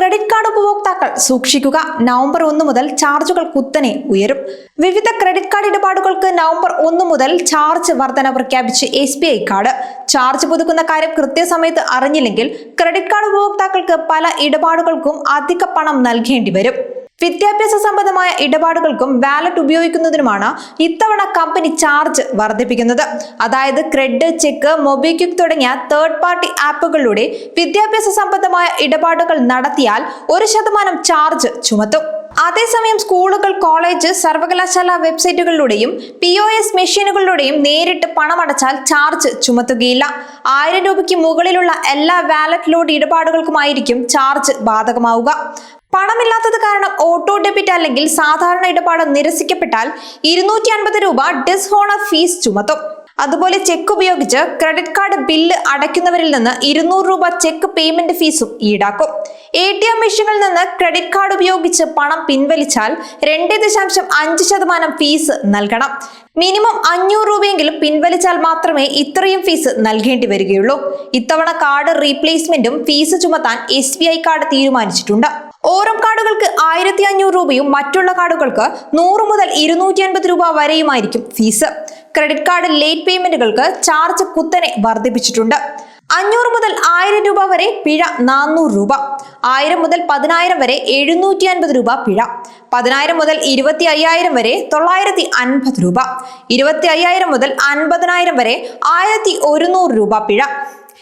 Credit card ഉപഭോക്താക്കൾ സൂക്ഷിക്കുക. November ഒന്ന് മുതൽ ചാർജുകൾ കുത്തനെ ഉയരും. വിവിധ ക്രെഡിറ്റ് കാർഡ് ഇടപാടുകൾക്ക് നവംബർ ഒന്ന് മുതൽ ചാർജ് വർധന പ്രഖ്യാപിച്ച് S B I card. Charge പുതുക്കുന്ന കാര്യം കൃത്യസമയത്ത് അറിഞ്ഞില്ലെങ്കിൽ ക്രെഡിറ്റ് കാർഡ് ഉപഭോക്താക്കൾക്ക് പല ഇടപാടുകൾക്കും അധിക പണം നൽകേണ്ടി വരും. വിദ്യാഭ്യാസ സംബന്ധമായ ഇടപാടുകൾക്കും വാലറ്റ് ഉപയോഗിക്കുന്നതിനുമാണ് ഇത്തവണ കമ്പനി ചാർജ് വർദ്ധിപ്പിക്കുന്നത്. അതായത് ക്രെഡ് ചെക്ക് മൊബിക്വിക് തുടങ്ങിയ തേർഡ് പാർട്ടി ആപ്പുകളിലൂടെ വിദ്യാഭ്യാസ സംബന്ധമായ ഇടപാടുകൾ നടത്തിയാൽ ഒരു ശതമാനം ചാർജ് ചുമത്തും. അതേസമയം സ്കൂളുകൾ കോളേജ് സർവകലാശാല വെബ്സൈറ്റുകളിലൂടെയും പി ഒ എസ് മെഷീനുകളിലൂടെയും നേരിട്ട് പണമടച്ചാൽ ചാർജ് ചുമത്തുകയില്ല. ആയിരം രൂപയ്ക്ക് മുകളിലുള്ള എല്ലാ വാലറ്റ് ലോഡ് ഇടപാടുകൾക്കുമായിരിക്കും ചാർജ് ബാധകമാവുക. പണമില്ലാത്തത് കാരണം ഓട്ടോ ഡെബിറ്റ് അല്ലെങ്കിൽ സാധാരണ ഇടപാട് നിരസിക്കപ്പെട്ടാൽ ഇരുന്നൂറ്റി അൻപത് രൂപ ഡിസ്ഹോണർ ഫീസ് ചുമത്തും. അതുപോലെ ചെക്ക് ഉപയോഗിച്ച് ക്രെഡിറ്റ് കാർഡ് ബില്ല് അടയ്ക്കുന്നവരിൽ നിന്ന് ഇരുന്നൂറ് രൂപ ചെക്ക് പേയ്മെന്റ് ഫീസും ഈടാക്കും. എ ടി എം മെഷീനിൽ നിന്ന് ക്രെഡിറ്റ് കാർഡ് ഉപയോഗിച്ച് പണം പിൻവലിച്ചാൽ രണ്ട് ദശാംശം അഞ്ച് ശതമാനം ഫീസ് നൽകണം. മിനിമം അഞ്ഞൂറ് രൂപയെങ്കിലും പിൻവലിച്ചാൽ മാത്രമേ ഇത്രയും ഫീസ് നൽകേണ്ടി വരികയുള്ളൂ. ഇത്തവണ കാർഡ് റീപ്ലേസ്മെന്റും ഫീസ് ചുമത്താൻ എസ് കാർഡ് തീരുമാനിച്ചിട്ടുണ്ട്. ഓരോ കാർഡുകൾക്ക് ആയിരത്തി അഞ്ഞൂറ് രൂപയും മറ്റുള്ള കാർഡുകൾക്ക് നൂറ് മുതൽ ഇരുന്നൂറ്റി അൻപത് രൂപ വരെയുമായിരിക്കും ഫീസ്. ക്രെഡിറ്റ് കാർഡ് ലേറ്റ് പേയ്മെന്റുകൾക്ക് ചാർജ് കുത്തനെ വർദ്ധിപ്പിച്ചിട്ടുണ്ട്. അഞ്ഞൂറ് മുതൽ ആയിരം രൂപ വരെ പിഴ നാനൂറ് രൂപ. ആയിരം മുതൽ പതിനായിരം വരെ എഴുന്നൂറ്റി അൻപത് രൂപ പിഴ. പതിനായിരം മുതൽ ഇരുപത്തി അയ്യായിരം വരെ തൊള്ളായിരത്തി അൻപത് രൂപ. ഇരുപത്തി അയ്യായിരം മുതൽ അൻപതിനായിരം വരെ ആയിരത്തി ഒരുന്നൂറ് രൂപ പിഴ.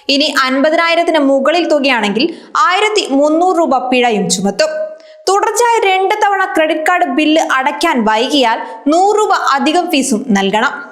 ഇനി അൻപതിനായിരത്തിന് മുകളിൽ തുകയാണെങ്കിൽ ആയിരത്തി രൂപ പിഴയും ചുമത്തും. തുടർച്ചയായ രണ്ട് തവണ ക്രെഡിറ്റ് കാർഡ് ബില്ല് അടയ്ക്കാൻ വൈകിയാൽ നൂറ് രൂപ അധികം ഫീസും നൽകണം.